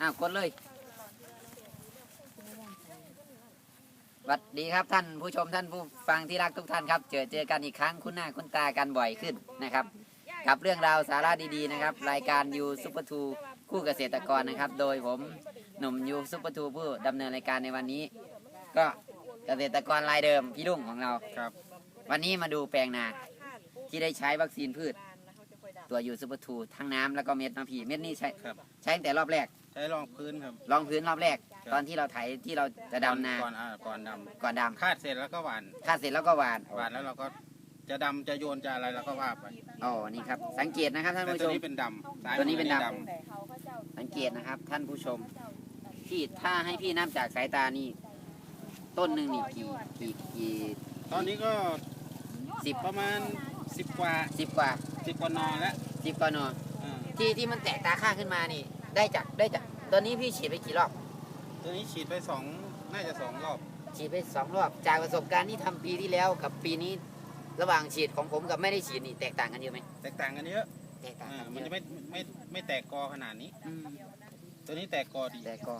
อ้าวกดเลย สวัสดีครับท่านผู้ชมท่านผู้ฟังที่รักทุกท่านครับ เจอเจอกันอีกครั้งคุ้นหน้าคุ้นตากันบ่อยขึ้นนะครับ กับเรื่องราวสาระดีๆนะครับ รายการยูซุปเปอร์ทูคู่เกษตรกรนะครับ โดยผมหนุ่มยูซุปเปอร์ทูผู้ดำเนินรายการในวันนี้ ก็เกษตรกรรายเดิมพี่ลุงของเราครับ วันนี้มาดูแปลงนาที่ได้ใช้วัคซีนพืช ตัวยูซุปเปอร์ทูทั้งน้ำแล้วก็เม็ดนะพี่เม็ดนี้ใช้ครับ ใช้ตั้งแต่รอบแรกใช้รองพื้นครับลองพื้นรอบแรก ครับ ตอนที่เราไถที่เราจะดำนาก่อนอ่าก่อนดก่อนดำคาดเสร็จแล้วก็หวานำคาดเสร็จแล้วก็หวานหวานแล้วเราก็จะดำจะโยนจะอะไรเราก็ว่าไปอ๋อนี่ครับสังเกตนะครับท่านแต่ผู้ตัชวม นี้เป็นดำสายตัวนี้เป็นดำ มือสังเกตนะครับ ท่านผู้ชมที่ถ้าให้พี่นับจากสายตานี่ต้นหนึ่งนี่กี่กี่กี่ตอนนี้ก็สิบประมาณสิบกว่าสิบกว่า สิบกว่านอแล้วสิบกว่านออ่าที่ที่มันแตกตาข้างขึ้นมานี่ ได้จากได้จากตอนนี้พี่ฉีดไปกี่รอบ ตัวนี้ฉีดไปสองน่าจะสองรอบ ฉีดไปสองรอบจากประสบการณ์ที่ทำปีที่แล้วกับปีนี้ ระหว่างฉีดของผมกับไม่ได้ฉีดนี่แตกต่างกันเยอะไหมแตกต่างกันเยอะแตกต่างอ่ากันมันเยจะอะไม่ไม่ไม่แตกกอขนาดนี้ อืมตัวนี้แตกกอดี แต่ก็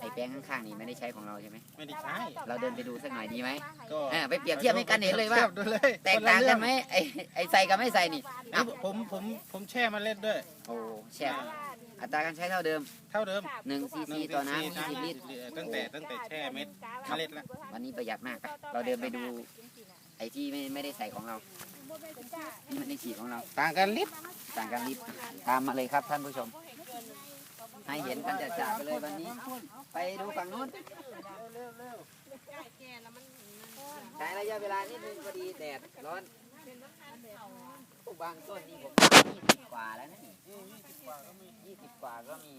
ไอแปลงข้างๆนี่ไม่ได้ใช้ของเราใช่ไหม ไม่ได้ใช้เราเดินไปดูสักหน่อยดีไหมก็อ่าไปเปรียบเทียบให้กันเห็นเลยว่าทีบดูเลยแตกต่างกันไหมไอไอใส่กับไม่ใส่นี่นี่ผมผมผมแช่เมาเล็ดด้วย โอ้แช่อัตราการใช้เท่าเดิม เท่าเดิม1ซีซีต่อน้ำ20ลิตรตั้งแต่ตั้งแต่แช่เม็ดเมล็ดแล้ววันนี้ประหยัดมากครับเราเดินไปดูไอ้ที่ไม่ไม่ได้ใส่ของเรา นี่มันได้ฉีดของเรา ต่างกันลิตรต่างกันลิบตามมาเลยครับท่านผู้ชม ให้เห็นกันจะจ่าไปเลยวันนี้ ไปดูฝั่งนู้นใช้ระยะเวลานิดนึงพอดีแดดร้อนบางต้นนี่ผมยี่สิบกว่าแล้วนะนี่ยี่สิบกว่าก็มี